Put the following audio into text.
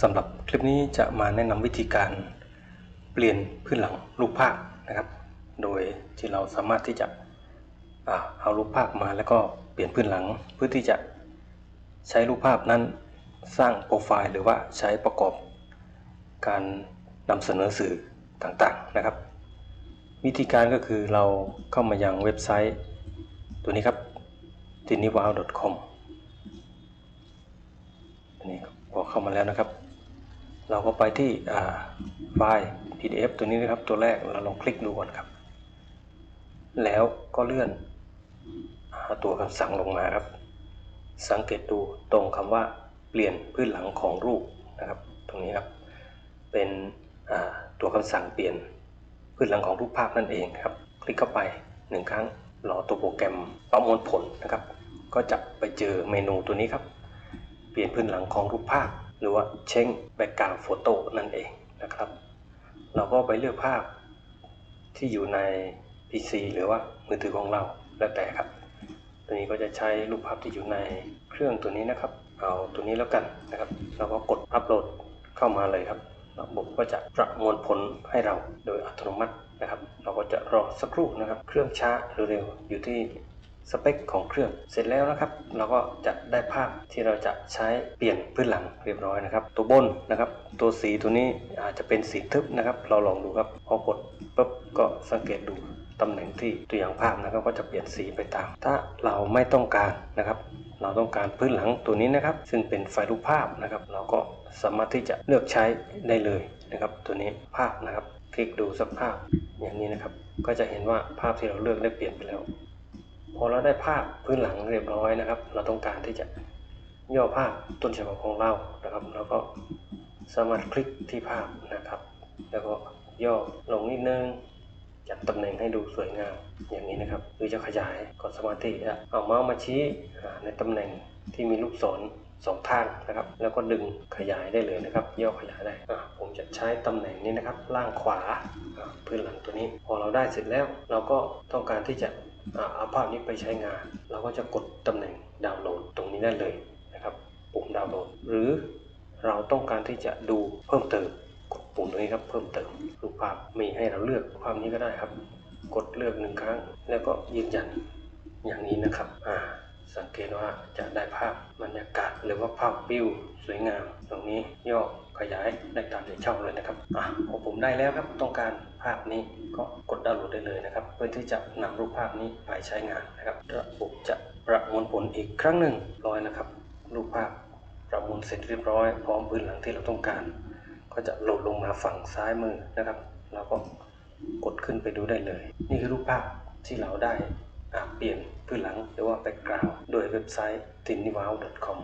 สำหรับคลิปนี้จะมาแนะนำวิธีการเปลี่ยนพื้นหลังรูปภาพนะครับ โดยที่เราสามารถที่จะอเอารูปภาพมาแล้วก็เปลี่ยนพื้นหลังเพื่อที่จะใช้รูปภาพนั้นสร้างโปรไฟล์หรือว่าใช้ประกอบการนำเสนอสื่อต่างๆนะครับ วิธีการก็คือเราเข้ามายังเว็บไซต์ ตัวนี้ครับ t i n i w o w c o m อันนี้พอเข้ามาแล้วนะครับ เราก็ไปที่ไฟล์ PDF ตัวนี้นะครับ ตัวแรกเราลองคลิกดูก่อนครับ แล้วก็เลื่อนตัวคำสั่งลงมาครับ สังเกตดูตรงคำว่าเปลี่ยนพื้นหลังของรูปนะครับ ตรงนี้ครับ เป็นตัวคำสั่งเปลี่ยนพื้นหลังของรูปภาพนั่นเองครับ คลิกเข้าไปหนึ่งครั้งรอตัวโปรแกรมประมวลผลนะครับ ก็จะไปเจอเมนูตัวนี้ครับ เปลี่ยนพื้นหลังของรูปภาพ หรือว่า change background photo นั่นเองนะครับ เราก็ไปเลือกภาพที่อยู่ใน PC หรือว่ามือถือของเราแล้วแต่ครับ ตัวนี้ก็จะใช้รูปภาพที่อยู่ในเครื่องตัวนี้นะครับ เอาตัวนี้แล้วกันนะครับ เราก็กดอัปโหลดเข้ามาเลยครับ ระบบก็จะประมวลผลให้เราโดยอัตโนมัตินะครับ เราก็จะรอสักครู่นะครับ เครื่องช้าหรือเร็วอยู่ที่ สเปคของเครื่องเสร็จแล้วนะครับ เราก็จะได้ภาพที่เราจะใช้เปลี่ยนพื้นหลังเรียบร้อยนะครับ ตัวบนนะครับ ตัวสีตัวนี้อาจจะเป็นสีทึบนะครับ เราลองดูครับพอกดปุ๊บก็สังเกตดูตำแหน่งที่ตัวอย่างภาพนะครับก็จะเปลี่ยนสีไปตาม ถ้าเราไม่ต้องการนะครับ เราต้องการพื้นหลังตัวนี้นะครับ ซึ่งเป็นไฟล์รูปภาพนะครับ เราก็สามารถที่จะเลือกใช้ได้เลยนะครับ ตัวนี้ภาพนะครับ คลิกดูสักภาพอย่างนี้นะครับ ก็จะเห็นว่าภาพที่เราเลือกได้เปลี่ยนไปแล้ว พอเราได้ภาพพื้นหลังเรียบร้อยนะครับ เราต้องการที่จะย่อภาพต้นฉบับของเรานะครับ แล้วก็สามารถคลิกที่ภาพนะครับ แล้วก็ย่อลงนิดนึงจัดตำแหน่งให้ดูสวยงามอย่างนี้นะครับ หรือจะขยายก็สมารถที่จะเอาเมาส์มาชี้ในตำแหน่งที่มีลูกศรสองทางนะครับ แล้วก็ดึงขยายได้เลยนะครับ ย่อขยายได้ จะใช้ตำแหน่งนี้นะครับ ล่างขวาพื้นหลังตัวนี้ พอเราได้เสร็จแล้วเราก็ต้องการที่จะเอาภาพนี้ไปใช้งาน เราก็จะกดตำแหน่งดาวน์โหลดตรงนี้ได้เลยนะครับ ปุ่มดาวน์โหลด หรือเราต้องการที่จะดูเพิ่มเติม กดปุ่มตรงนี้ครับเพิ่มเติมรูปภาพมีให้เราเลือกภาพนี้ก็ได้ครับ กดเลือกหนึ่งครั้ง แล้วก็ยืนยันอย่างนี้นะครับอ่า สังเกตว่าจะได้ภาพบรรยากาศหรือว่าภาพวิวสวยงาม ตรงนี้ย่อขยายได้ตามใจชอบเลยนะครับอะพอผมได้แล้วครับต้องการภาพนี้ก็กดดาวน์โหลดได้เลยนะครับ เพื่อที่จะนำรูปภาพนี้ไปใช้งานนะครับระบบจะประมวลผลอีกครั้งหนึ่งร้อยนะครับ รูปภาพประมวลเสร็จเรียบร้อย พร้อมพื้นหลังที่เราต้องการ ก็จะโหลดลงมาฝั่งซ้ายมือนะครับเราก็กดขึ้นไปดูได้เลย นี่คือรูปภาพที่เราได้ เปลี่ยนพื้นหลังหรือว่าแบ็กกราวด์โดยเว็บไซต์ t i n i w o w c o m